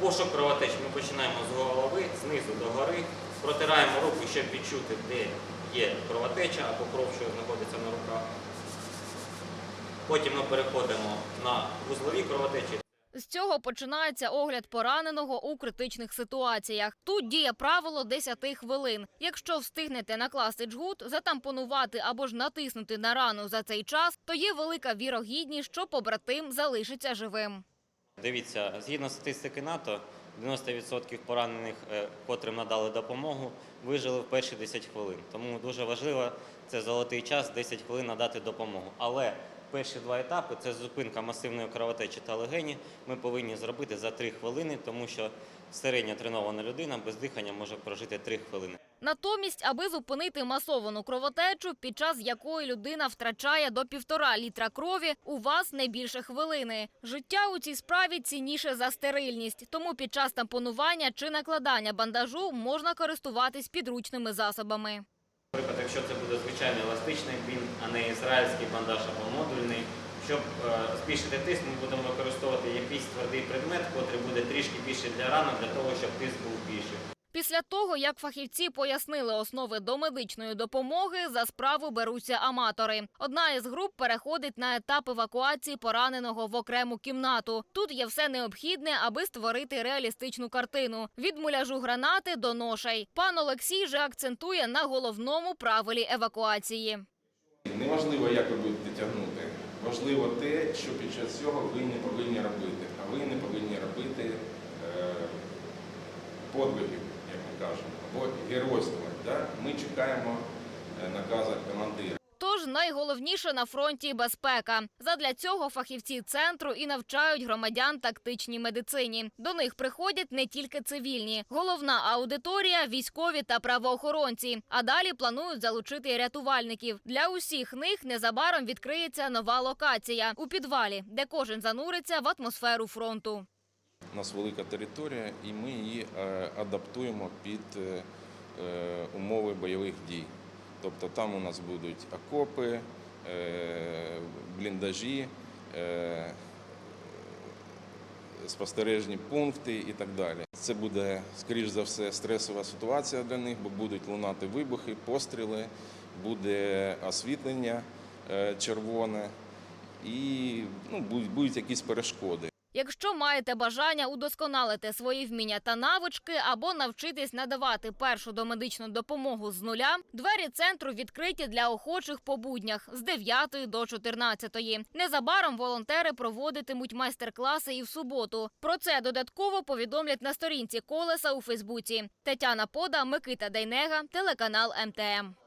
Пошук кровотеч ми починаємо з голови, знизу до гори, протираємо руки, щоб відчути, де є кровотеча або кров, що знаходиться на руках. Потім ми переходимо на вузлові кровотечі. З цього починається огляд пораненого у критичних ситуаціях. Тут діє правило 10 хвилин. Якщо встигнете накласти джгут, затампонувати або ж натиснути на рану за цей час, то є велика вірогідність, що побратим залишиться живим. Дивіться, згідно статистики НАТО, 90% поранених, е, котрим надали допомогу, вижили в перші 10 хвилин. Тому дуже важливо це золотий час 10 хвилин надати допомогу. Але перші два етапи це зупинка масивної кровотечі та легені. Ми повинні зробити за 3 хвилини, тому що середньо тренована людина без дихання може прожити 3 хвилини. Натомість, аби зупинити масовану кровотечу, під час якої людина втрачає до півтора літра крові, у вас не більше хвилини. Життя у цій справі цінніше за стерильність, тому під час тампонування чи накладання бандажу можна користуватись підручними засобами. Наприклад, якщо це буде звичайний еластичний бінт, а не ізраїльський бандаж або модульний. Щоб е, збільшити тиск, ми будемо використовувати якийсь твердий предмет, котрий буде трішки більше для ранок, для того, щоб тиск був більший. Після того, як фахівці пояснили основи домедичної допомоги, за справу беруться аматори. Одна із груп переходить на етап евакуації пораненого в окрему кімнату. Тут є все необхідне, аби створити реалістичну картину: від муляжу гранати до ношей. Пан Олексій же акцентує на головному правилі евакуації. Неважливо, як ви будете тягнути. Важливо те, що під час цього ви не повинні робити. А ви не повинні робити е, подвигів, ми або геройствувати. Да? Ми чекаємо е, наказу командира. Тож найголовніше на фронті безпека. Задля цього фахівці центру і навчають громадян тактичній медицині. До них приходять не тільки цивільні. Головна аудиторія військові та правоохоронці. А далі планують залучити рятувальників. Для усіх них незабаром відкриється нова локація у підвалі, де кожен зануриться в атмосферу фронту. У нас велика територія, і ми її е, адаптуємо під е, е, умови бойових дій. Тобто там у нас будуть окопи, бліндажі, спостережні пункти і так далі. Це буде, скоріш за все, стресова ситуація для них, бо будуть лунати вибухи, постріли, буде освітлення червоне і ну, будуть якісь перешкоди. Якщо маєте бажання удосконалити свої вміння та навички або навчитись надавати першу домедичну допомогу з нуля, двері центру відкриті для охочих по буднях з 9 до 14. Незабаром волонтери проводитимуть майстер-класи і в суботу. Про це додатково повідомлять на сторінці колеса у Фейсбуці. Тетяна Пода, Микита Дейнега, телеканал МТМ.